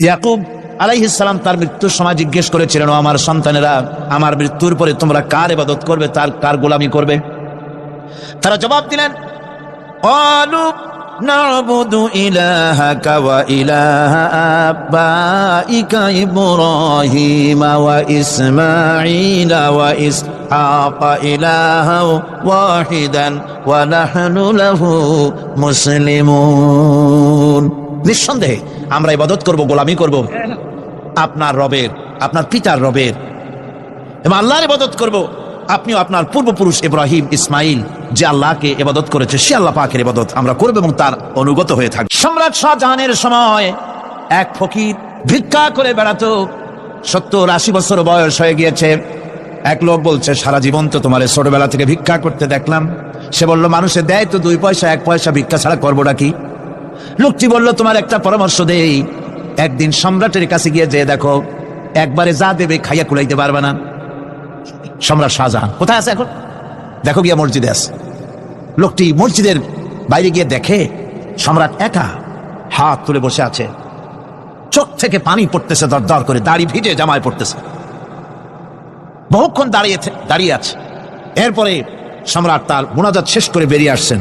ইয়াকুব আলাইহিসালাম তার মৃত্যুর সময় জিজ্ঞেস করেছিলেন "ও আমার সন্তানেরা আমার মৃত্যুর পরে তোমরা কার ইবাদত করবে তার কার গোলামি করবে তারা জবাব দিলেন قالوا نعبد إلهك وإله آبائك إبراهيم وإسماعيل وإسحاق إلها واحدا ونحن له مسلمون নিঃসন্দেহে আমরা ইবাদত করব, গোলামি করব। আপনার রবের, আপনার পিতার রবের। এবং আল্লাহর ইবাদত করব। আপনিও আপনার পূর্বপুরুষ ইব্রাহিম ইসমাইল, যে আল্লাহকে ইবাদত করেছে, সে আল্লাহ পাকের ইবাদত আমরা করব এবং তার অনুগত হয়ে থাকব। সম্রাট শাহজাহানের সময় এক ফকির ভিক্ষা করে বেড়াতো। সত্তর আশি বছর বয়স হয়ে গিয়েছে। এক লোক বলছে, সারা জীবন তো তোমার ছোটবেলা থেকে ভিক্ষা করতে দেখলাম। সে বলল মানুষে দেয় তো দুই পয়সা, এক পয়সা ভিক্ষা ছাড়া করবোটা কি? লোকটি বলল, তোমার একটা পরামর্শ দেই। একদিন সম্রাটের কাছে গিয়ে যে দেখো, একবারে যা দেবে খাইয়া কুলাইতে পারবে না। সম্রাট শাহজাহান, কোথায় আছে এখন? দেখো গিয়া মসজিদে আছে। লোকটি মসজিদের বাইরে গিয়ে দেখে, সম্রাট একা হাত তুলে বসে আছে। চোখ থেকে পানি পড়তেছে দর দর করে, দাড়ি ভিজে জামায় পড়তেছে। বহুক্ষণ দাঁড়িয়ে দাঁড়িয়ে আছে। এরপরে সম্রাট তার মোনাজাত শেষ করে বেরিয়ে আসছেন।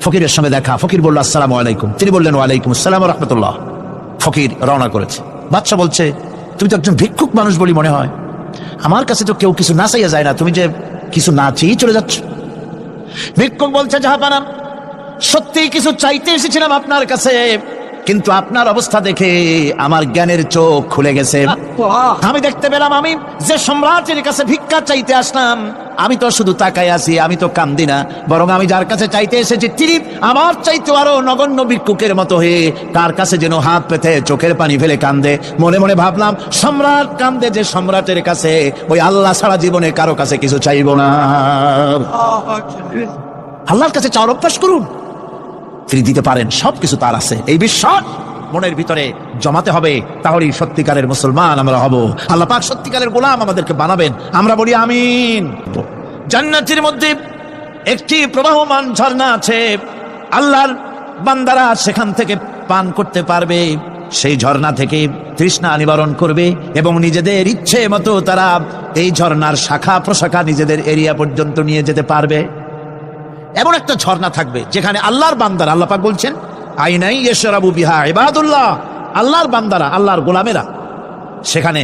ফকিরের সঙ্গে দেখা। ফকির বলল, আসসালাম আলাইকুম। তিনি বললেন, ওয়ালাইকুম আসসালাম রহমতুল্লাহ। ফকির রওনা করেছে। বাচ্চা বলছে, তুমি তো একজন ভিক্ষুক মানুষ বলি মনে হয়। আমার কাছে তো কেউ কিছু না চাইয়া যায় না। তুমি যে কিছু না চেয়েই চলে যাচ্ছ। ভিক্ষুক বলছে যাহা জাহাপানা সত্যি কিছু চাইতে এসেছিলাম আপনার কাছে। কিন্তু আপনার অবস্থা দেখে আমার জ্ঞানের চোখ খুলে গেছে। আমি দেখতে পেলাম আমি যে সম্রাটের কাছে ভিক্ষা চাইতে আসলাম। আমি তো শুধু তাকাই আছি আমি তো কান্দি না। বরং আমি যার কাছে চাইতে এসেছি তিনি আমার চাইতে আরও নগণ্য ভিক্ষুকের মতো হয়ে কার কাছে যেন হাত পেতে চোখের পানি ফেলে কান্দে। মনে মনে ভাবলাম সম্রাট কান্দে যে সম্রাটের কাছে ওই আল্লাহ সারা জীবনে কারও কাছে কিছু চাইব না। আল্লাহর কাছে চাওয়ার অভ্যাস করুন। তিনি দিতে পারেন, সবকিছু তার আছে। এই বিশ্বাস মনের ভিতরে জমাতে হবে, তাহলেই সত্যিকারের মুসলমান আমরা হব। আল্লাহ পাক সত্যিকারের গোলাম আমাদেরকে বানাবেন, আমরা বলি আমিন। জান্নাতের মধ্যে একটি প্রবাহমান ঝর্ণা আছে, আল্লাহর বান্দারা সেখান থেকে পান করতে পারবে, সেই ঝর্ণা থেকে তৃষ্ণা নিবারণ করবে, এবং নিজেদের ইচ্ছে মতো তারা এই ঝর্ণার শাখা প্রশাখা নিজেদের এরিয়া পর্যন্ত নিয়ে যেতে পারবে। এমন একটা ঝর্ণা থাকবে যেখানে আল্লাহর বান্দারা, আল্লাহ পাক বলছেন, আইনাই ইয়শরাবু বিহা ইবাদুল্লাহ। আল্লাহর বান্দারা, আল্লাহর গোলামেরা, সেখানে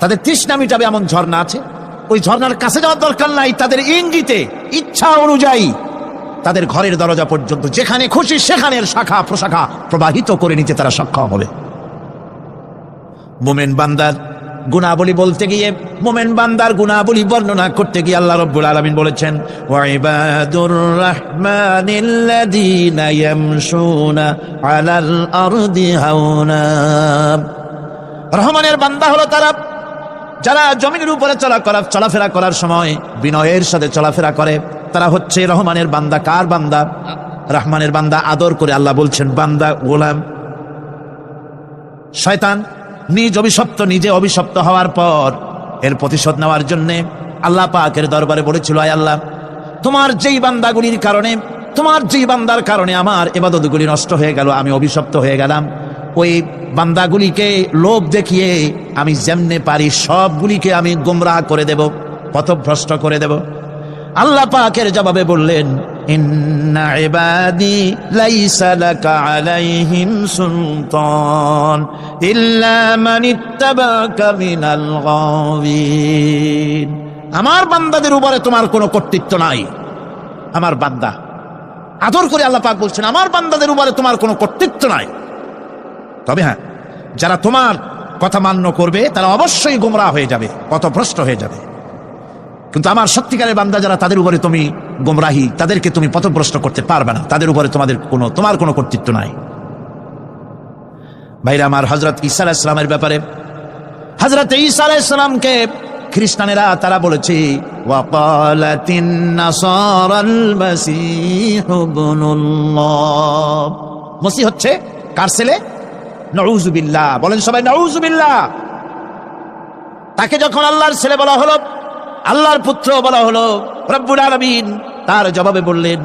তাদের তৃষ্ণা মিটাবে এমন ঝর্ণা আছে। ওই ঝর্ণার কাছে যাওয়ার দরকার নাই, তাদের ইঙ্গিতে, ইচ্ছা অনুযায়ী তাদের ঘরের দরজা পর্যন্ত, যেখানে খুশি সেখানের শাখা প্রশাখা প্রবাহিত করে নিতে তারা সক্ষম হবে। মোমেন বান্দার গুণাবলী বলতে গিয়ে মোমেন বান্দার গুণাবলী বর্ণনা করতে গিয়ে আল্লাহ রব্বুল আলামিন বলেছেন ওয়াইবাদুর রাহমানিল্লাযীনা রহমানের বান্দা হলো তারা যারা জমিনের উপরে চলা করা, চলাফেরা করার সময় বিনয়ের সাথে চলাফেরা করে। তারা হচ্ছে রহমানের বান্দা। কার বান্দা? রহমানের বান্দা। আদর করে আল্লাহ বলছেন, বান্দা গোলাম। শয়তান নিজ অভিশপ্ত, নিজে অভিশপ্ত হওয়ার পর এর প্রতিশোধ নেওয়ার জন্যে আল্লাহ পাকের দরবারে বলেছিল, আয় আল্লাহ, তোমার যেই বান্দাগুলির কারণে, তোমার যেই বান্দার কারণে আমার এবাদতগুলি নষ্ট হয়ে গেল, আমি অভিশপ্ত হয়ে গেলাম। ওই বান্দাগুলিকে লোভ দেখিয়ে আমি যেমনে পারি সবগুলিকে আমি গুমরাহ করে দেব, পথভ্রষ্ট করে দেব। আল্লাহ পাকের জবাবে বললেন ইবাদি লাইসা লাকা আলাইহিম সুলতান ইল্লা মান ইত্তাবাকা মিনাল গাওয়িন আমার বান্দাদের উপরে তোমার কোনো কর্তৃত্ব নাই। আমার বান্দা। আদর করে আল্লাহ পাক বলছেন, আমার বান্দাদের উপরে তোমার কোনো কর্তৃত্ব নাই। তবে হ্যাঁ যারা তোমার কথা মান্য করবে, তারা অবশ্যই গোমরা হয়ে যাবে, পথভ্রষ্ট হয়ে যাবে। কিন্তু আমার সত্যিকারের বান্দা যারা, তাদের উপরে তুমি গোমরাহি, তাদেরকে তুমি পথভ্রষ্ট করতে পারবে না। তাদের উপরে তোমাদের কোনো, তোমার কোনো কর্তৃত্ব নাই। ভাইরা আমার হজরত ঈসা আলাইহিস ব্যাপারে হজরত ঈসা আলাইহিস খ্রিস্টানেরা, তারা বলেছে মসিহ হচ্ছে কার ছেলে? নউজুবিল্লাহ বলেন সবাই নউজুবিল্লাহ তাকে যখন আল্লাহর ছেলে বলা হলো আল্লাহর পুত্র বলা হলো, রব্বুল আলামিন। তার জবাবে বললেন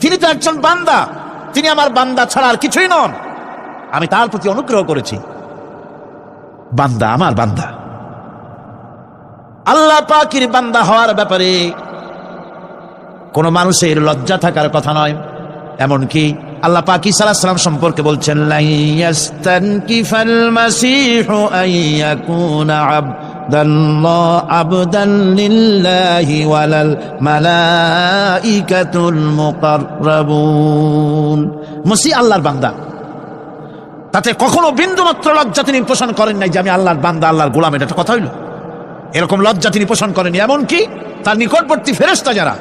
তিনি তো একজন বান্দা, তিনি আমার বান্দা ছাড়া আর কিছুই নন। আমি তার প্রতি অনুগ্রহ করেছি। বান্দা আমার বান্দা। আল্লাহ পাকির বান্দা হওয়ার ব্যাপারে কোন মানুষের লজ্জা থাকার কথা নয়, এমনকি আল্লাহ পাকি সাল্লাম সম্পর্কে বলছেন, "লাই ইয়াস্তানকিফাল মাসীহু আন ইয়াকুনা আবদাল্লাহ আবদান লিল্লাহি ওয়ালাল মালাইকাতুল মুকাররাবুন। মসিহ আল্লাহর বান্দা। তাতে কখনো বিন্দুমাত্র লজ্জা তিনি পোষণ করেন নাই যে আমি আল্লাহর বান্দা, আল্লাহর গোলাম, এটা কথা হইল। এরকম লজ্জা তিনি পোষণ করেনি এমনকি তার নিকটবর্তী ফেরেস্তা যারা,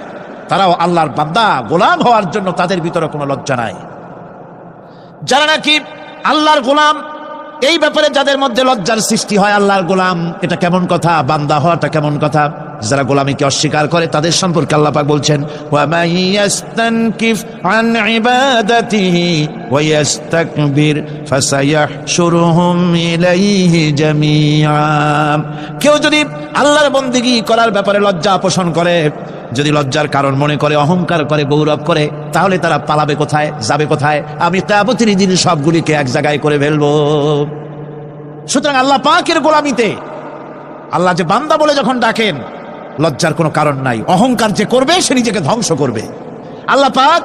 তারাও আল্লাহর বান্দা, গোলাম হওয়ার জন্য তাদের ভিতরে কোনো লজ্জা নাই। যারা নাকি আল্লাহর গোলাম, এই ব্যাপারে যাদের মধ্যে লজ্জার সৃষ্টি হয় আল্লাহর গোলাম, এটা কেমন কথা? বান্দা হওয়াটা কেমন কথা? যারা গোলামীকে অস্বীকার করে, তাদের সম্পর্কে আল্লাপাক বলছেন কেউ যদি আল্লাহর বন্দিগি করার ব্যাপারে লজ্জা পোষণ করে যদি লজ্জার কারণ মনে করে, অহংকার করে, গৌরব করে, তাহলে তারা পালাবে কোথায়, যাবে কোথায়? আমি কেয়ামতের দিন সবগুলিকে এক জায়গায় করে ফেলব। সুতরাং আল্লাহ পাকের গোলামিতে আল্লাহ যে বান্দা বলে যখন ডাকেন, লজ্জার কোনো কারণ নাই, অহংকার যে করবে, সে নিজেকে ধ্বংস করবে। আল্লাহ পাক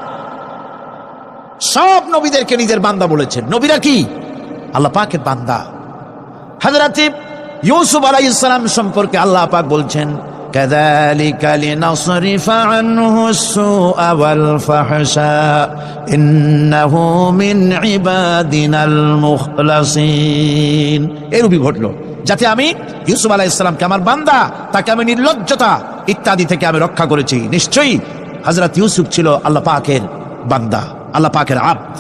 সব নবীদেরকে নিজের বান্দা বলেছেন। নবীরা কি? আল্লাহ পাকের বান্দা। হাজরাতে ইউসুফ আলাই ইসলাম সম্পর্কে আল্লাহ পাক বলছেন كذلك لنصرف عنه السوء والفحشاء إنه من عبادنا المخلصين এরূপই ঘটলো যাতে আমি ইউসুফ আলাইহিসসালামকে আমার বান্দা তাকে আমি নির্লজ্জতা ইত্যাদি থেকে আমি রক্ষা করেছি নিশ্চয়ই হযরত ইউসুফ ছিল আল্লাহ পাকের বান্দা আল্লাহ পাকের আব্দ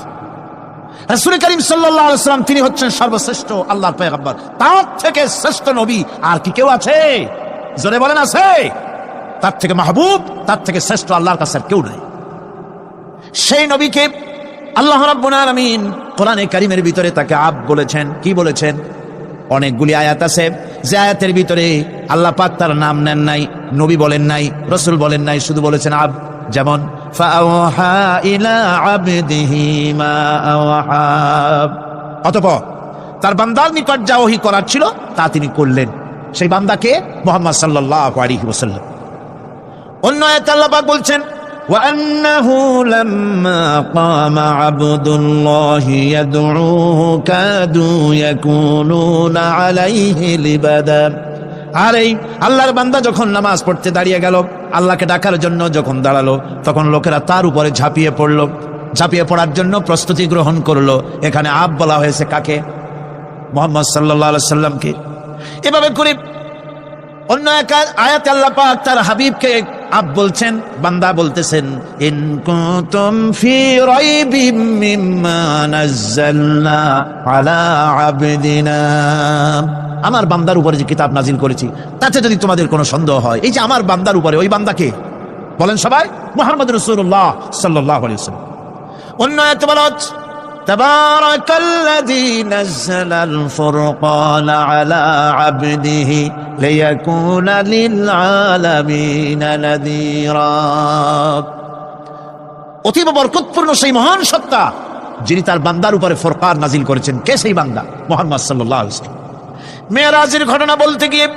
রাসূল করিম সাল্লাল্লাহু আলাইহি সাল্লাম তিনি হচ্ছেন সর্বশ্রেষ্ঠ আল্লাহর পয়গম্বর তার থেকে শ্রেষ্ঠ নবী আর কি কেউ আছে জোরে বলেন আছে? তার থেকে মাহবুব, তার থেকে শ্রেষ্ঠ আল্লাহর কাছে কেউ নাই। সেই নবীকে আল্লাহ রাব্বুল কোরআনে কারিমের ভিতরে তাকে আব বলেছেন, কি বলেছেন? অনেকগুলি আয়াত আছে। যে আয়াতের ভিতরে আল্লাহ পাক তার নাম নেন নাই, নবী বলেন নাই, রসুল বলেন নাই, শুধু বলেছেন আব। যেমন অতপ তার বান্দার নিকট যা ওহি করার ছিল, তা তিনি করলেন। সেই বান্দাকে মোহাম্মদ সাল্লাল্লাহু আলাইহি ওয়াসাল্লাম অন্য আয়াতে আল্লাহ পাক বলছেন وأنه لما قام عبد الله يدعوه كادوا يكونون عليه لبدا আর এই আল্লাহর বান্দা যখন নামাজ পড়তে দাঁড়িয়ে গেল আল্লাহকে ডাকার জন্য যখন দাঁড়ালো তখন লোকেরা তার উপরে ঝাঁপিয়ে পড়লো ঝাঁপিয়ে পড়ার জন্য প্রস্তুতি গ্রহণ করলো এখানে আব বলা হয়েছে কাকে মোহাম্মদ সাল্লাহ সাল্লামকে এভাবে করে অন্য এক আয়াত আল্লাহ পাক তার হাবিবকে আপ বলছেন, বান্দা বলতেছেন, ইন কুনতুম ফি রাইবিম মিম্মা নাযালনা আলা আবদিনা। আমার বান্দার উপরে যে কিতাব নাজিল করেছি, তাতে যদি তোমাদের কোনো সন্দেহ হয়, এই যে আমার বান্দার উপরে, ওই বান্দাকে বলেন সবাই, মুহাম্মদ রাসূলুল্লাহ সাল্লাল্লাহু আলাইহি ওয়াসাল্লাম। অন্য আয়াত বলা تبارك الذي نزل الفرقان على عبده ليكون للعالمين نذيرا অতীব বরকতপূর্ণ সেই মহান সত্তা যিনি তার বান্দার উপরে ফরকার নাজিল করেছেন কে সেই বান্দা মোহাম্মদ সাল্লাল্লাহু আলাইহি ওয়াসাল্লাম মেয়েরাজের ঘটনা বলতে গিয়ে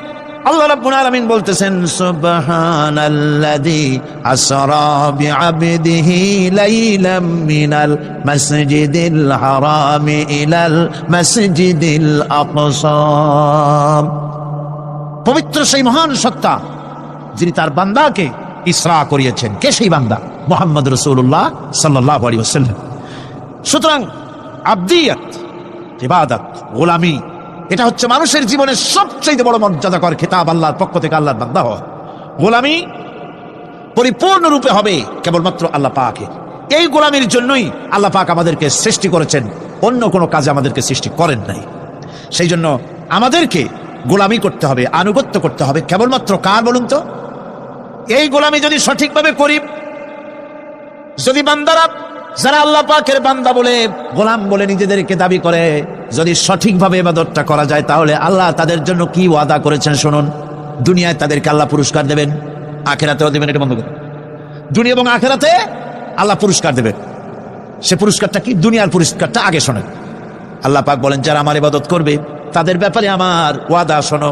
আল্লাহ রাব্বুল আলামিন বলতেছেন, সুবহানাল্লাযী আসরা বিআবদিহি লাইলাম মিনাল মাসজিদিল হারাম ইলাল মাসজিদিল আকসা। পবিত্র সেই মহান সত্তা, যিনি তার বান্দাকে ইসরা করিয়েছেন। কে সেই বান্দা? মোহাম্মদ রসুল্লাহ সাল্লাল্লাহু আলাইহি ওয়াসাল্লাম। সুতরাং আব্দিয়াত, ইবাদত, গোলামি এটা হচ্ছে মানুষের জীবনের সবচেয়ে বড় মর্যাদা মর্যাদাকর খেতাব আল্লাহর পক্ষ থেকে আল্লাহর বান্দা হওয়া গোলামি পরিপূর্ণরূপে হবে কেবলমাত্র আল্লাহ পাকে। এই গোলামির জন্যই আল্লাহ পাক আমাদেরকে সৃষ্টি করেছেন, অন্য কোনো কাজে আমাদেরকে সৃষ্টি করেন নাই। সেই জন্য আমাদেরকে গোলামি করতে হবে, আনুগত্য করতে হবে কেবলমাত্র কার বলুন তো? এই গোলামি যদি সঠিকভাবে করি, যদি বান্দারা যারা আল্লাহ পাকের বান্দা বলে, গোলাম বলে নিজেদেরকে দাবি করে, যদি সঠিকভাবে এবাদতটা করা যায় তাহলে আল্লাহ তাদের জন্য কি ওয়াদা করেছেন শুনুন। দুনিয়ায় তাদেরকে আল্লাহ পুরস্কার দেবেন, আখেরাতেও দেবেন, এটা বন্ধ করে দুনিয়া এবং আখেরাতে আল্লাহ পুরস্কার দেবেন। সে পুরস্কারটা কি? দুনিয়ার পুরস্কারটা আগে শোনেন। আল্লাহ পাক বলেন, যারা আমার ইবাদত করবে, তাদের ব্যাপারে আমার ওয়াদা শোনো।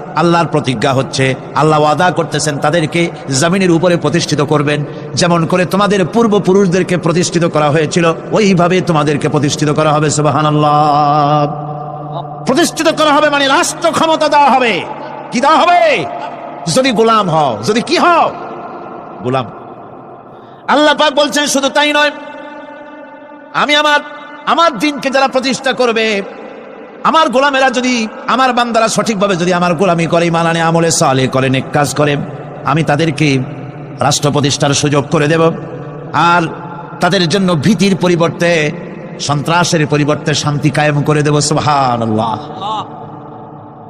আল্লাহর প্রতিজ্ঞা হচ্ছে, আল্লাহ ওয়াদা করতেছেন তাদেরকে জমিনের উপরে প্রতিষ্ঠিত করবেন। যেমন করে তোমাদের পূর্বপুরুষদেরকে প্রতিষ্ঠিত করা হয়েছিল, ওইভাবে তোমাদেরকে প্রতিষ্ঠিত করা হবে, সুবহানাল্লাহ। প্রতিষ্ঠিত করা হবে মানে রাষ্ট্র ক্ষমতা দেওয়া হবে। কি দেওয়া হবে? যদি গোলাম হও, যদি কি হও? গোলাম। আল্লাহ পাক বলছেন, শুধু তাই নয়, আমি আমার আমার দিনকে যারা প্রতিষ্ঠা করবে আমার গোলামেরা যদি আমার বান্দারা সঠিকভাবে যদি আমার গোলামি করে মানানে আমলে সালে করে নেক কাজ করে আমি তাদেরকে রাষ্ট্র প্রতিষ্ঠার সুযোগ করে দেব আর তাদের জন্য ভীতির পরিবর্তে সন্ত্রাসের পরিবর্তে শান্তি কায়েম করে দেব সুবহানাল্লাহ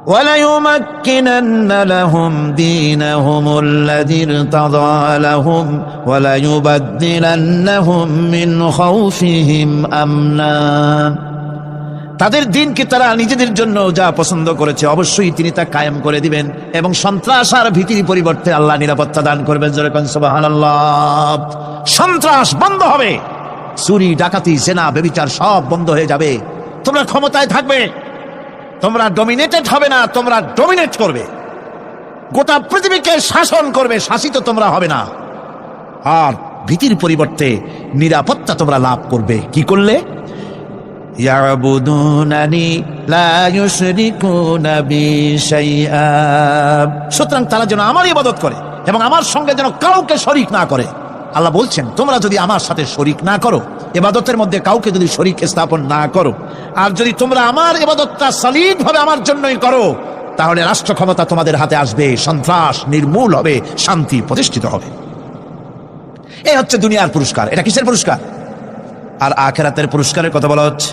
وليمكنن لهم دينهم الذي ارتضى لهم وليبدلنهم من خوفهم امنا তাদের দিনকে তারা নিজেদের জন্য যা পছন্দ করেছে, অবশ্যই তিনি তা কায়েম করে দিবেন এবং সন্ত্রাস আর ভীতির পরিবর্তে আল্লাহ নিরাপত্তা দান করবেন। যেরকম সুবহানাল্লাহ। সন্ত্রাস বন্ধ হবে। চুরি, ডাকাতি সেনা বেবিচার সব বন্ধ হয়ে যাবে। তোমরা ক্ষমতায় থাকবে। তোমরা ডমিনেটেড হবে না, তোমরা ডমিনেট করবে। গোটা পৃথিবীকে শাসন করবে, শাসিত তোমরা হবে না। আর ভীতির পরিবর্তে নিরাপত্তা তোমরা লাভ করবে। কি করলে? ইয়াবুদুনানি লা সুতরাং তারা যেন আমার ইবাদত করে এবং আমার সঙ্গে যেন কাউকে শরিক না করে। আল্লাহ বলছেন, তোমরা যদি আমার সাথে শরিক না করো এবাদতের মধ্যে কাউকে যদি শরিক স্থাপন না করো, আর যদি তোমরা আমার এবাদতটা সলিড ভাবে আমার জন্যই করো, তাহলে রাষ্ট্র ক্ষমতা তোমাদের হাতে আসবে, সন্ত্রাস নির্মূল হবে, শান্তি প্রতিষ্ঠিত হবে। এই হচ্ছে দুনিয়ার পুরস্কার। এটা কিসের পুরস্কার? আর আখেরাতের পুরস্কারের কথা বলা হচ্ছে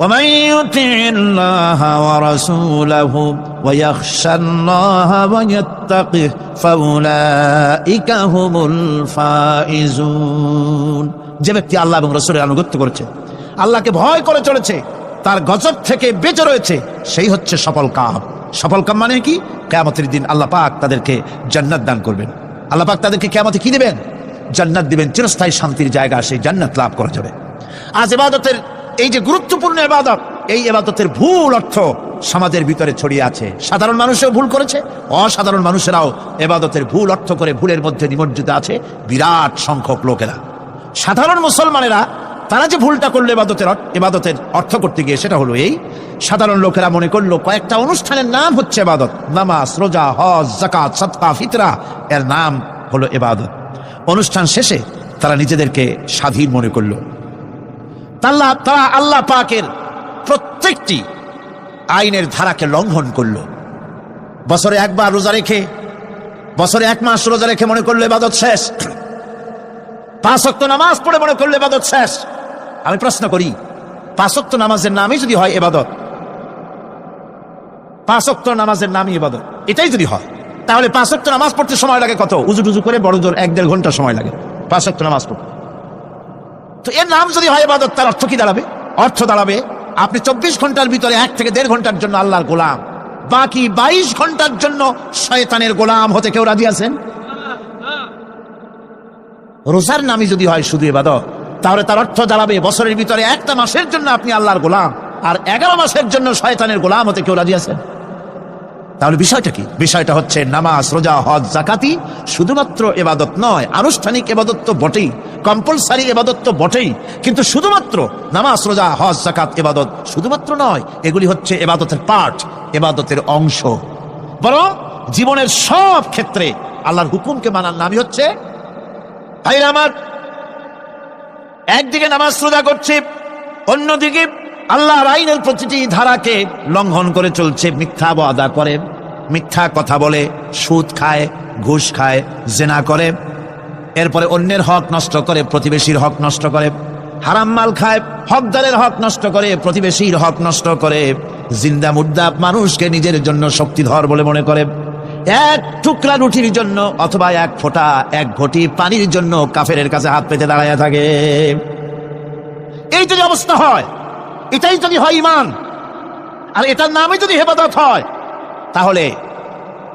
ومن يطع الله ورسوله ويخشى الله ويتقه فأولئك هم الفائزون যে ব্যক্তি আল্লাহ এবং রসুলের আনুগত্য করেছে আল্লাহকে ভয় করে চলেছে তার গজব থেকে বেঁচে রয়েছে সেই হচ্ছে সফল কাম সফল কাম মানে কি কেয়ামতের দিন আল্লাহ পাক তাদেরকে জান্নাত দান করবেন আল্লাহ পাক তাদেরকে কেয়ামতে কি দিবেন জান্নাত দিবেন, চিরস্থায়ী শান্তির জায়গা সেই জান্নাত লাভ করা যাবে। আজ এবাদতের এই যে গুরুত্বপূর্ণ এবাদত, এই এবাদতের ভুল অর্থ সমাজের ভিতরে ছড়িয়ে আছে। সাধারণ মানুষেও ভুল করেছে, অসাধারণ মানুষেরাও এবাদতের ভুল অর্থ করে ভুলের মধ্যে নিমজ্জিত আছে বিরাট সংখ্যক লোকেরা। সাধারণ মুসলমানেরা, তারা যে ভুলটা করল এবাদতের এবাদতের অর্থ করতে গিয়ে সেটা হলো এই, সাধারণ লোকেরা মনে করল কয়েকটা অনুষ্ঠানের নাম হচ্ছে এবাদত। নামাজ, রোজা, হজ জাকাত সৎকা ফিতরা, এর নাম হলো এবাদত। অনুষ্ঠান শেষে তারা নিজেদেরকে স্বাধীন মনে করল। তাল্লা তারা আল্লাহ পাকের প্রত্যেকটি আইনের ধারাকে লঙ্ঘন করল। বছরে একবার রোজা রেখে, বছরে এক মাস রোজা রেখে মনে করল এবাদত শেষ। পাঁচ অক্ত নামাজ পড়ে মনে করল এবাদত শেষ। আমি প্রশ্ন করি, পাঁচ অক্ত নামাজের নামই যদি হয় এবাদত? পাঁচ অক্ত নামাজের নামই এবাদত। এটাই যদি হয় তাহলে পাঁচ অক্ত নামাজ পড়তে সময় লাগে কত? উজু টুজু করে বড় জোর এক দেড় ঘণ্টা সময় লাগে। পাঁচ অক্ত নামাজ পড়তে। তো এর নাম যদি হয় এবাদত তার অর্থ কি দাঁড়াবে? অর্থ দাঁড়াবে, আপনি চব্বিশ ঘণ্টার ভিতরে এক থেকে দেড় ঘণ্টার জন্য আল্লাহর গোলাম। বাকি বাইশ ঘণ্টার জন্য শয়তানের গোলাম হতে কেউ রাজি আছেন? রোজার নামই যদি হয় শুধু এবাদত তাহলে তার অর্থ দাঁড়াবে, বছরের ভিতরে একটা মাসের জন্য আপনি আল্লাহর গোলাম, আর এগারো মাসের জন্য শয়তানের গোলাম হতে কেউ রাজি আছেন? তাহলে বিষয়টা কি? বিষয়টা হচ্ছে নামাজ, রোজা, হজ জাকাতি শুধুমাত্র এবাদত নয়, আনুষ্ঠানিক এবাদত তো বটেই কম্পালসারি এবাদত তো বটেই, কিন্তু শুধুমাত্র নামাজ, রোজা, হজ জাকাত এবাদত শুধুমাত্র নয়, এগুলি হচ্ছে এবাদতের পাঠ, এবাদতের অংশ। বরং জীবনের সব ক্ষেত্রে আল্লাহর হুকুমকে মানার নামই হচ্ছে আমার, একদিকে নামাজ, রোজা করছে, অন্যদিকে আল্লাহর আইনের প্রতিটি ধারাকে লঙ্ঘন করে চলছে, মিথ্যা আদা করে, মিথ্যা কথা বলে, সুদ খায়, ঘুষ খায়, জেনা করে। এরপরে অন্যের হক নষ্ট করে, প্রতিবেশীর হক নষ্ট করে। হারাম মাল খায়, হকদারের হক নষ্ট করে, প্রতিবেশীর হক নষ্ট করে। জিন্দা মুর্দা মানুষকে নিজের জন্য শক্তিধর বলে মনে করে। এক টুকরা রুটির জন্য অথবা এক ফোঁটা, এক ঘটি পানির জন্য কাফেরের কাছে হাত পেতে দাঁড়ায় থাকে। এই যদি অবস্থা হয় এটাই যদি হয় ইমান আর এটার নামে যদি হেফাজত হয়, তাহলে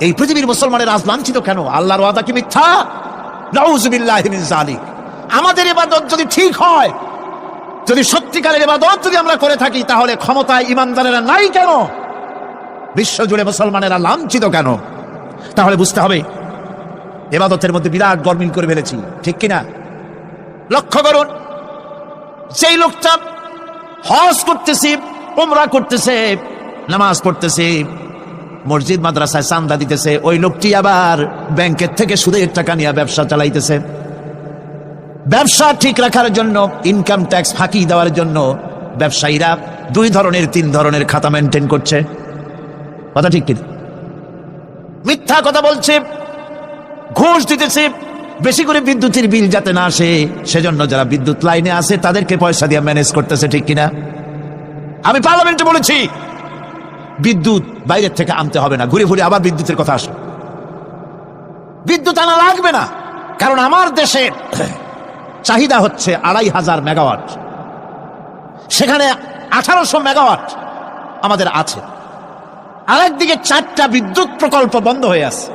এই পৃথিবীর মুসলমানের আজ লাঞ্ছিত কেন? আল্লাহর ওয়াদা কি মিথ্যা? আমাদের ইবাদত যদি ঠিক হয়, যদি সত্যিকারের এবাদত যদি আমরা করে থাকি, তাহলে ক্ষমতায় ইমানদারেরা নাই কেন? বিশ্বজুড়ে মুসলমানেরা লাঞ্ছিত কেন? তাহলে বুঝতে হবে এবাদতের মধ্যে বিরাট গরমিল করে ফেলেছি, ঠিক কিনা? লক্ষ্য করুন সেই লোকটা হজ করতেছে, উমরা করতেছে, নামাজ পড়তেছে। মসজিদ, মাদ্রাসায় চান্দা দিতেছে, ওই লোকটি আবার ব্যাংকের থেকে সুদের টাকা নিয়ে ব্যবসা চালাইতেছে। ব্যবসা ঠিক রাখার জন্য ইনকাম ট্যাক্স ফাঁকি দেওয়ার জন্য ব্যবসায়ীরা দুই ধরনের, তিন ধরনের খাতা মেনটেন করছে। কথা ঠিক কিনা? মিথ্যা কথা বলছে, ঘুষ দিতেছে বেশি করে বিদ্যুতের বিল যাতে না আসে, সেজন্য যারা বিদ্যুৎ লাইনে আছে, তাদেরকে পয়সা দিয়ে ম্যানেজ করতেছে ঠিক কিনা? আমি পার্লামেন্টে বলেছি, বিদ্যুৎ বাইরের থেকে আনতে হবে না। ঘুরে ঘুরে আবার বিদ্যুতের কথা আসে। বিদ্যুৎ আনা লাগবে না, কারণ আমার দেশে চাহিদা হচ্ছে আড়াই হাজার মেগাওয়াট। সেখানে আঠারোশো মেগাওয়াট আমাদের আছে। আরেকদিকে চারটা বিদ্যুৎ প্রকল্প বন্ধ হয়ে আছে।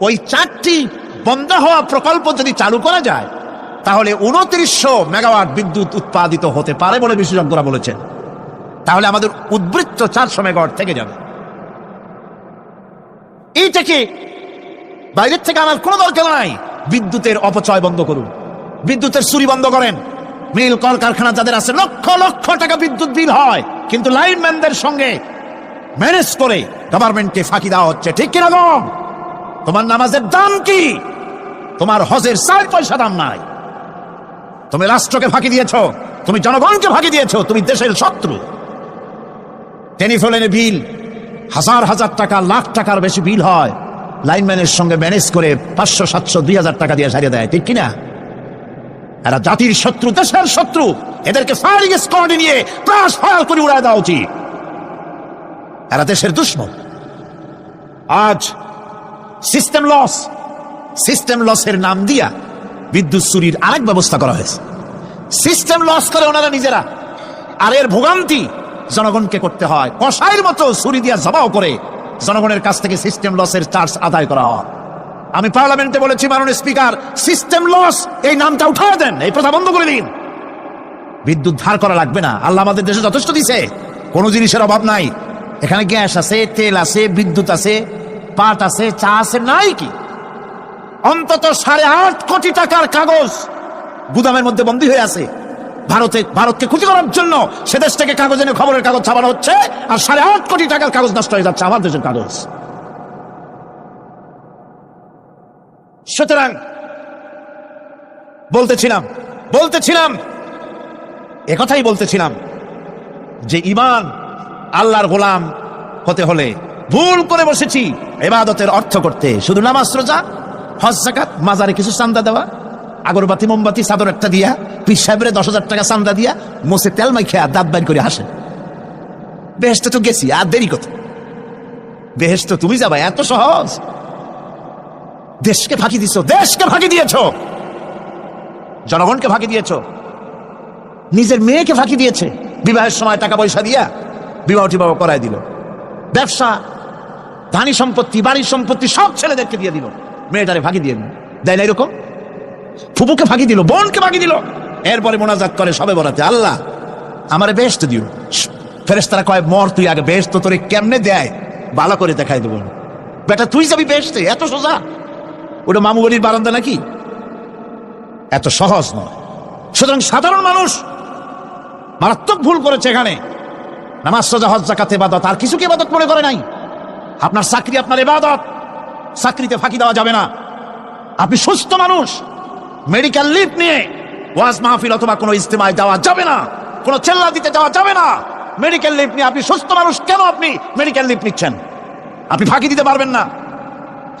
ওই চারটি বন্ধ হওয়া প্রকল্প যদি চালু করা যায়, তাহলে উনত্রিশশো মেগাওয়াট বিদ্যুৎ উৎপাদিত হতে পারে বলে বিশেষজ্ঞরা বলেছেন। তাহলে আমাদের উদ্বৃত্ত চারশো মেগাওয়াট থেকে যাবে। এইটাকে বাইরের থেকে আনার কোনো দরকার নাই। বিদ্যুতের অপচয় বন্ধ করুন। বিদ্যুতের চুরি বন্ধ করেন। মিল কল কারখানা যাদের আছে, লক্ষ লক্ষ টাকা বিদ্যুৎ বিল হয়। কিন্তু লাইনম্যানদের সঙ্গে ম্যানেজ করে গভর্নমেন্টকে ফাঁকি দেওয়া হচ্ছে। ঠিক গো? তোমার নামাজের দাম কি? তোমার হজের চার পয়সা দাম নাই। তুমি রাষ্ট্রকে ফাঁকি দিয়েছ, তুমি জনগণকে ফাঁকি দিয়েছ, তুমি দেশের শত্রু। টেলিফোনে বিল, হাজার হাজার টাকা, লাখ টাকার বেশি বিল হয়। লাইনম্যানের সঙ্গে ম্যানেজ করে পাঁচশো, সাতশো, দুই হাজার টাকা দিয়ে সারিয়ে দেয়, ঠিক কিনা? এরা জাতির শত্রু, দেশের শত্রু। এদেরকে ফায়ারিং স্কোয়াডে নিয়ে প্রাস ফায়ার করে উড়ায় দেওয়া উচিত। এরা দেশের দুশ্মন। আজ সিস্টেম লস সিস্টেম লসের নাম দিয়া বিদ্যুৎ চুরির আরেক ব্যবস্থা করা হয়েছে। সিস্টেম লস করে ওনারা নিজেরা। আর এর ভোগান্তি জনগণকে করতে হয়। কষাইয়ের মতো ছুরি দিয়া জবাও করে জনগণের কাছ থেকে সিস্টেম লসের চার্জ আদায় করা হয়। আমি পার্লামেন্টে বলেছি, মাননীয় স্পিকার সিস্টেম লস এই নামটা উঠায় দেন, এই প্রথা বন্ধ করে দিন। বিদ্যুৎ ধার করা লাগবে না। আল্লাহ আমাদের দেশে যথেষ্ট দিছে। কোনো জিনিসের অভাব নাই। এখানে গ্যাস আছে, তেল আছে, বিদ্যুৎ আছে। পাট আছে, চা আছে, নাই কি? অন্তত সাড়ে আট কোটি টাকার কাগজ গুদামের মধ্যে বন্দী হয়ে আছে। ভারতে, ভারতকে ক্ষতি করার জন্য সে দেশ থেকে কাগজ এনে খবরের কাগজ ছাপানো হচ্ছে, আর সাড়ে আট কোটি টাকার কাগজ নষ্ট হয়ে যাচ্ছে আমার দেশের কাগজ। সুতরাং, বলতেছিলাম বলতেছিলাম একথাই বলতেছিলাম যে ইমান আল্লাহর গোলাম হতে হলে ভুল করে বসেছি। এবাদতের অর্থ করতে। শুধু নামাজ, রোজা, হজ জাকাত মাজারে কিছু চান্দা দেওয়া, আগরবাতি, মোমবাতি, চাদর একটা দিয়া, পীর সাহেবের দশ হাজার টাকা চান্দা দিয়া মোসে তেল মাইখা দাঁত বাইর করে হাসে। বেহেস্তে তো গেছি, আর দেরি কত বেহেস্ত তুমি যাবা, এত সহজ। দেশকে ফাঁকি দিছো, দেশকে ফাঁকি দিয়েছ। জনগণকে ফাঁকি দিয়েছ। নিজের মেয়েকে ফাঁকি দিয়েছে। বিবাহের সময় টাকা পয়সা দিয়া বিবাহ টিবাহ করাই দিল। ব্যবসা, ধানি সম্পত্তি, বাড়ির সম্পত্তি, সব ছেলেদেরকে দিয়ে দিল। মেয়েটারে ফাঁকি দিয়ে দেয় না এরকম? ফুপুকে ফাঁকি দিল, বোনকে ফাঁকি দিল। এরপরে মোনাজাত করে সবে বলাতে আল্লাহ, আমারে বেহেস্ত দিও। ফেরেস্তারা কয়, মর তুই আগে বেহেস্ত তোরে কেমনে দেয়? ভালো করে দেখাই দেবো। বেটা, তুই যাবি বেহেস্তে এত সোজা? ওটা মামু বাড়ির বারান্দা নাকি? এত সহজ নয়। সুতরাং সাধারণ মানুষ মারাত্মক ভুল করেছে এখানে। নামাজ সোজা হজ জাকাত এবাদত আর কিছু কি এবাদত মনে করে নাই? আপনার চাকরি, আপনার এবাদত চাকরিতে ফাঁকি দেওয়া যাবে না। আপনি সুস্থ মানুষ। মেডিকেল লিভ নিয়ে ওয়াজ মাহফিল অথবা কোনো ইস্তেমায় যাওয়া যাবে না। কোনো চেল্লা দিতে যাওয়া যাবে না। মেডিকেল লিভ নিয়ে আপনি সুস্থ মানুষ কেন আপনি মেডিকেল লিভ নিচ্ছেন? আপনি ফাঁকি দিতে পারবেন না।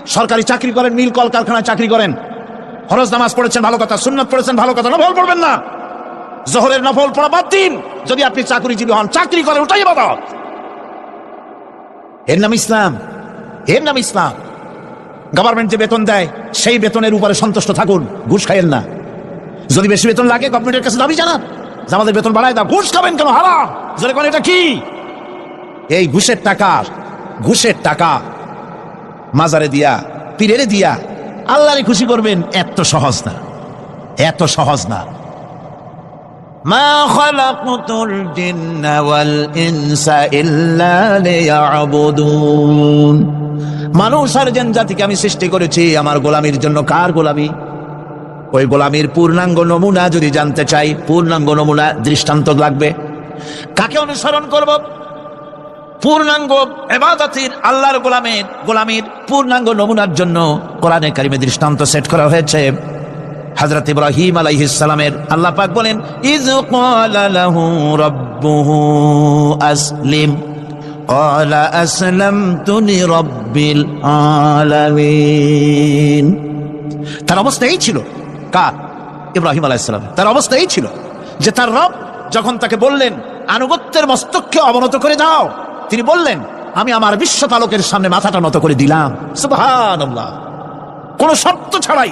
সরকারি চাকরি করেন, মিল কল কারখানায় চাকরি করেন। হরজ নামাজ পড়েছেন, ভালো কথা, সুন্নত পড়েছেন, ভালো কথা না নফল পড়বেন না। জোহরের নফল পড়া বাদ দিন। যদি আপনি চাকরিজীবী হন, চাকরি করেন ওটাই বাদত এর নাম ইসলাম। এর নাম ইসলাম। গভর্নমেন্ট যে বেতন দেয়, সেই বেতনের উপরে সন্তুষ্ট থাকুন, ঘুষ খাইয়েন না। যদি বেশি বেতন লাগে, গভর্নমেন্টের কাছে দাবি জানান। যে আমাদের বেতন বাড়ায় দাও, ঘুষ খাবেন কেন? জোরে কোন এটা কি? এই ঘুষের টাকা ঘুষের টাকা। মাজারে দিয়া, পীরেরে দিয়া আল্লাহরে খুশি করবেন, এত সহজ না। এত সহজ না। মা খালাকতুল মানুষ আর জাতিকে আমি সৃষ্টি করেছি, আমার গোলামির জন্য কার গোলামি? ওই গোলামির পূর্ণাঙ্গ নমুনা যদি জানতে চাই, পূর্ণাঙ্গ নমুনা দৃষ্টান্ত লাগবে। কাকে অনুসরণ করব? পূর্ণাঙ্গ এবাদতির আল্লাহর গোলামের, গোলামির পূর্ণাঙ্গ নমুনার জন্য কোরআনে কারিমে দৃষ্টান্ত সেট করা হয়েছে। হযরত ইব্রাহিম আলাইহিস সালামের আল্লাহ পাক বলেন ইজ ক্বালা লাহু রাব্বুহু আসলিম قال أسلمت لرب العالمين তার অবস্থা এই ছিল কার ইব্রাহিম আলাইসালাম তার অবস্থা এই ছিল যে তার রব যখন তাকে বললেন আনুগত্যের মস্তককে অবনত করে দাও তিনি বললেন আমি আমার বিশ্বপালকের সামনে মাথাটা নত করে দিলাম সুবহানাল্লাহ কোন শর্ত ছাড়াই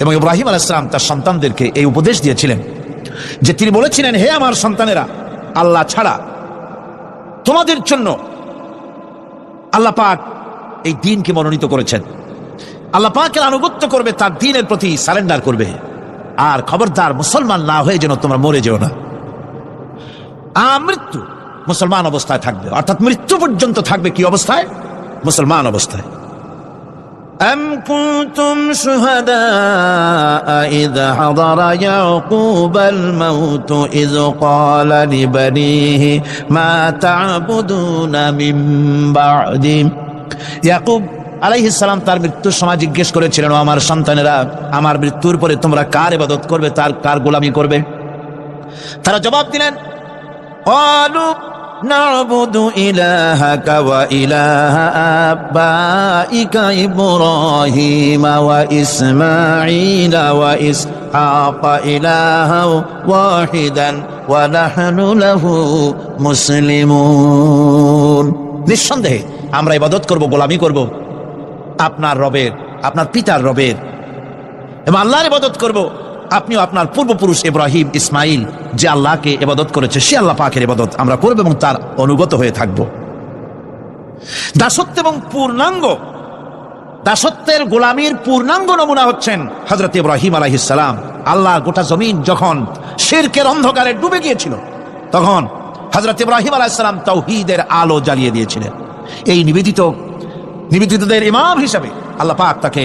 এবং ইব্রাহিম আলাইসালাম তার সন্তানদেরকে এই উপদেশ দিয়েছিলেন যে তিনি বলেছিলেন, হে আমার সন্তানেরা, আল্লাহ ছাড়া তোমাদের জন্য আল্লাহ পাক এই দিনকে মনোনীত করেছেন। আল্লাহ পাকের আনুগত্য করবে, তার দিনের প্রতি সারেন্ডার করবে। আর খবরদার মুসলমান না হয়ে যেন তোমরা মরে যেও না। মৃত্যু মুসলমান অবস্থায় থাকবে। অর্থাৎ মৃত্যু পর্যন্ত থাকবে কি অবস্থায়? মুসলমান অবস্থায়। أم كنتم شهداء إذ حضر يعقوب الموت إذ قال لبنيه ما تعبدون من بعدي ইয়াকুব আলাইহিস সালাম তার মৃত্যুর সময় জিজ্ঞেস করেছিলেন "ও আমার সন্তানেরা আমার মৃত্যুর পরে তোমরা কার ইবাদত করবে তার কার গোলামি করবে তারা জবাব দিলেন قالوا نعبد إلهك وإله آبائك إبراهيم وإسماعيل وإسحاق إلها واحدا ونحن له مسلمون নিঃসন্দেহে আমরা ইবাদত করব গোলামি করব আপনার রবের আপনার পিতার রবের এবং আল্লাহর ইবাদত করব আপনিও আপনার পূর্বপুরুষ ইব্রাহিম ইসমাইল, যে আল্লাহকে এবাদত করেছে, সে আল্লাহ পাকের ইবাদত আমরা করব এবং তার অনুগত হয়ে থাকব। দাসত্ব এবং পূর্ণাঙ্গ, দাসত্বের গোলামির পূর্ণাঙ্গ নমুনা হচ্ছেন হজরত ইব্রাহিম আলাইহিসালাম আল্লাহ গোটা জমিন যখন শিরকের অন্ধকারে ডুবে গিয়েছিল, তখন হজরত ইব্রাহিম আলাইসালাম তৌহিদের আলো জ্বালিয়ে দিয়েছিলেন। এই নিবেদিত, নিবেদিতদের ইমাম হিসাবে আল্লাহ পাক তাকে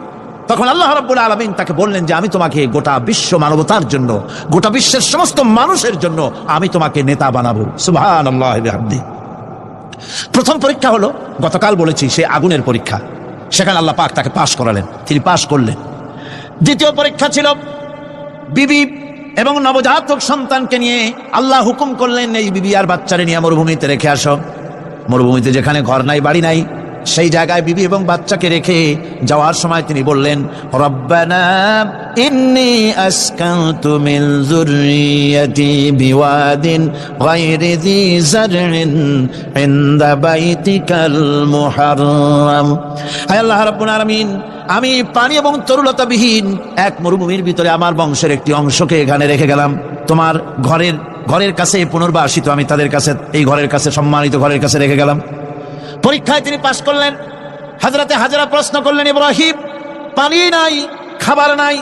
তখন আল্লাহ রাব্বুল আলামিন তাকে বললেন যে, আমি তোমাকে গোটা বিশ্ব মানবতার জন্য, গোটা বিশ্বের সমস্ত মানুষের জন্য আমি তোমাকে নেতা বানাবো। সুবহানাল্লাহি বিহামদি। প্রথম পরীক্ষা হলো, গতকাল বলেছি, সে আগুনের পরীক্ষা। সেখানে আল্লাহ পাক তাকে পাশ করালেন। তিনি পাশ করলেন। দ্বিতীয় পরীক্ষা ছিল, বিবি এবং নবজাতক সন্তানকে নিয়ে আল্লাহ হুকুম করলেন, এই বিবি আর বাচ্চারে নিয়ে মরুভূমিতে রেখে আসো। মরুভূমিতে যেখানে ঘর নাই, বাড়ি নাই সেই জায়গায় বিবি এবং বাচ্চাকে রেখে যাওয়ার সময় তিনি বললেন, রব্বানা আমি পানি এবং তরুলতাবিহীন এক মরুভূমির ভিতরে আমার বংশের একটি অংশকে এখানে রেখে গেলাম। তোমার ঘরের ঘরের কাছে পুনর্বাসিত আমি তাদের কাছে, এই ঘরের কাছে সম্মানিত ঘরের কাছে রেখে গেলাম। পরীক্ষায় তিনি পাশ করলেন। হাজরাতে হাজারা প্রশ্ন করলেন, ইব্রাহিম, পানি নাই, খাবার নাই,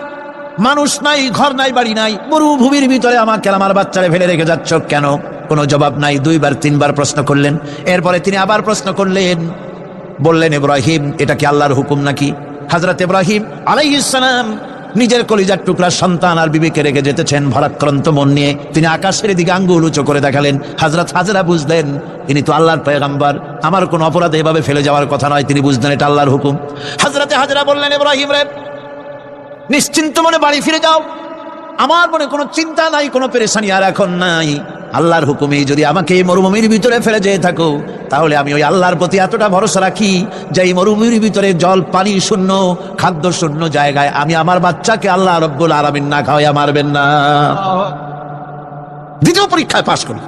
মানুষ নাই, ঘর নাই, বাড়ি নাই, মরুভূমির ভিতরে আমাকে আমার বাচ্চারে ফেলে রেখে যাচ্ছ কেন? কোনো জবাব নাই, দুইবার, তিনবার প্রশ্ন করলেন। এরপরে তিনি আবার প্রশ্ন করলেন, বললেন, ইব্রাহিম, এটা কি আল্লাহর হুকুম নাকি? হাজরত ইব্রাহিম আলাইহিসসালাম নিজের কলিজার টুকরা সন্তান আর বিবেকে রেখে যেতেছেন ভারাক্রান্ত মন নিয়ে। তিনি আকাশের দিকে আঙ্গুল উঁচু করে দেখালেন হাজরাত হাজরা বুঝলেন? তিনি তো আল্লাহর পেগাম্বার আমার কোনো অপরাধ এভাবে ফেলে যাওয়ার কথা নয়, তিনি বুঝলেন এটা আল্লাহর হুকুম। হাজরাতে হাজরা বললেন ইব্রাহিম রে, নিশ্চিন্ত মনে বাড়ি ফিরে যাও। আমার মনে কোনো চিন্তা নাই, কোনো পেরেশানি আর এখন নাই। আল্লাহর হুকুমে যদি আমাকে এই মরুভূমির ভিতরে ফেলে যেয়ে থাকো, তাহলে আমি ওই আল্লাহর প্রতি এতটা ভরসা রাখি যে এই মরুভূমির ভিতরে জল, পানি, শূন্য, খাদ্য শূন্য জায়গায় আমি আমার বাচ্চাকে আল্লাহ রব্বুল আরামিন না খাওয়াইয়া মারবেন না। দ্বিতীয় পরীক্ষায় পাশ করি।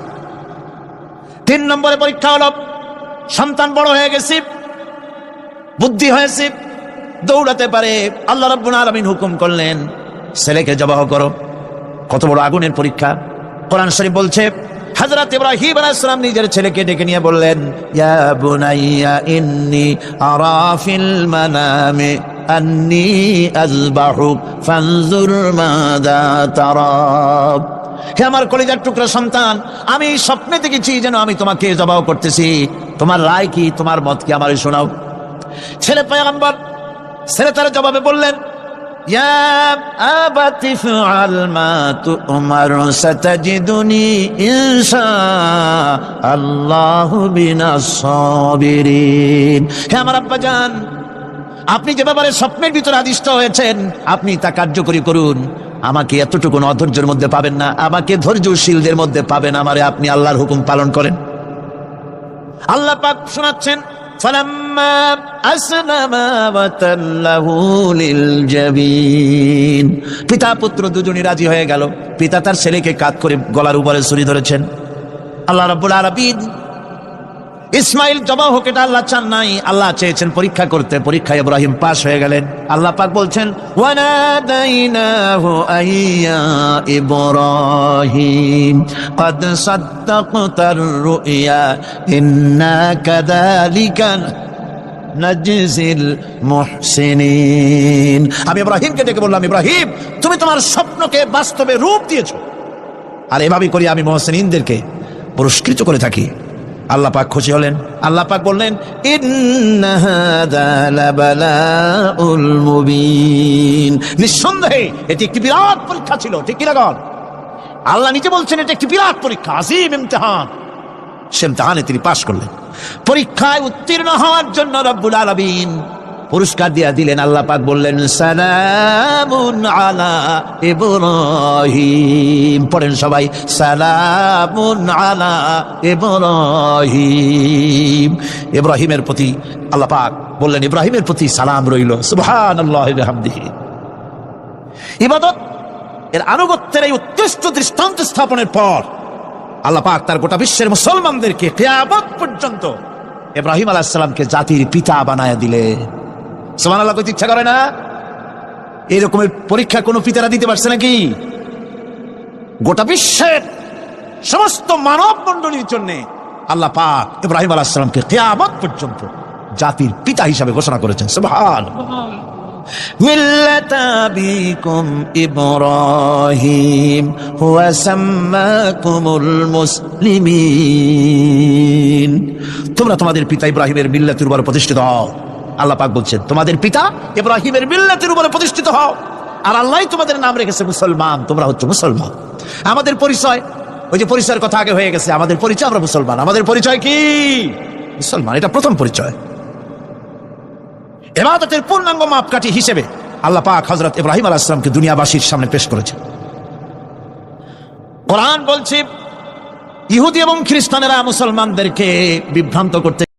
তিন নম্বরে পরীক্ষা হলো, সন্তান বড় হয়ে গেছে, বুদ্ধি হয়েছে, দৌড়াতে পারে, আল্লাহ রব্বুল আলামিন হুকুম করলেন, ছেলেকে জবাহ করো। কত বড় আগুনের পরীক্ষা। কোরআন শরীফ বলছে, হযরত ইব্রাহিম আলাইহিস সালাম নিজের ছেলেকে ডেকে নিয়ে বললেন, ইয়া বুনাইয়া ইন্নী আরা ফিল মানামি আন্নী আযবাহুক ফানজুর মাযা তারা। হে আমার কলিজার টুকরা সন্তান, আমি স্বপ্নে দেখেছি যেন আমি তোমাকে জবাহ করতেছি। তোমার রায় কি? তোমার মত কি আমারে শোনাও। ছেলে পয়গম্বর, ছেলে তার জবাবে বললেন يا أبت افعل ما تؤمر ستجدني إن شاء الله من الصابرين হে আমার আব্বাজান আপনি যে ব্যাপারে স্বপ্নের ভিতরে আদিষ্ট হয়েছেন আপনি তা কার্যকরী করুন আমাকে এতটুকু অধৈর্যের মধ্যে পাবেন না আমাকে ধৈর্যশীলদের মধ্যে পাবেন আমারে আপনি আল্লাহর হুকুম পালন করেন আল্লাহ পাক শোনাচ্ছেন فلما أسلما وتله للجبين পিতা পুত্র দুজনই রাজি হয়ে গেল পিতা তার ছেলেকে কাত করে গলার উপরে ছুরি ধরেছেন আল্লাহ রাব্বুল আলামিন ইসমাইল জবা হোক, এটা আল্লাহ চান নাই। আল্লাহ চেয়েছেন পরীক্ষা করতে। পরীক্ষায় ইব্রাহিম পাশ হয়ে গেলেন। আল্লাহ পাক বলছেন আমি ইব্রাহিমকে ডেকে বললাম, ইব্রাহিম, তুমি তোমার স্বপ্নকে বাস্তবে রূপ দিয়েছ। আর এভাবেই করি আমি মহসিনদেরকে পুরস্কৃত করে থাকি। আল্লাহ পাক খুশি হলেন। আল্লাহ পাক বললেন নিঃসন্দেহে, এটি একটি বিরাট পরীক্ষা ছিল, ঠিক কি লাগান আল্লাহ নিজে বলছেন, এটা একটি বিরাট পরীক্ষা, আজিম ইমতেহান। সে ইমতিহানে তিনি পাশ করলেন। পরীক্ষায় উত্তীর্ণ হওয়ার জন্য রব্বুল আলামিন পুরস্কার দিয়া দিলেন, আল্লাহ পাক বললেন, সালামুন আলা ইব্রাহিম। পড়েন সবাই, সালামুন আলা ইব্রাহিম। ইব্রাহিমের প্রতি আল্লাহ পাক বললেন, ইব্রাহিমের প্রতি সালাম রইল, সুবহানাল্লাহি বিহামদিহি। ইবাদত, এর আনুগত্যের এই উৎকৃষ্ট দৃষ্টান্ত স্থাপনের পর আল্লাহ পাক তার গোটা বিশ্বের মুসলমানদেরকে কেয়ামত পর্যন্ত ইব্রাহিম আলাহিসাল্লামকে জাতির পিতা বানায় দিলে সমান আল্লাহ করতে ইচ্ছা করে না এরকমের পরীক্ষা কোনো পিতারা দিতে পারছে নাকি গোটা বিশ্বের সমস্ত মানব মন্ডলীর জন্য আল্লাহ পাক ইব্রাহিম আলাহিসাল্লামকে কেয়ামত পর্যন্ত জাতির পিতা হিসাবে ঘোষণা করেছেন সুবহান ملة أبيكم إبراهيم هو سماكم المسلمين তোমরা তোমাদের পিতা ইব্রাহিমের মিল্লাতের উপর প্রতিষ্ঠিত হও আল্লাহ পাক বলছেন, তোমাদের পিতা ইব্রাহিমের মিল্লাতের উপরে প্রতিষ্ঠিত হও। আর আল্লাহ তোমাদের নাম রেখেছে মুসলমান, তোমরা হচ্ছে মুসলমান। আমাদের পরিচয়, ওই যে পরিচয়ের কথা আগে হয়ে গেছে, আমাদের পরিচয় আমরা মুসলমান। আমাদের পরিচয় কি? মুসলমান, এটা প্রথম পরিচয়। এবাদতের পূর্ণাঙ্গ মাপকাঠি হিসেবে আল্লাহ পাক হজরত ইব্রাহিম আলাহিসামকে দুনিয়াবাসীর সামনে পেশ করেছে কোরআন বলছে, ইহুদি এবং খ্রিস্টানেরা মুসলমানদেরকে বিভ্রান্ত করতে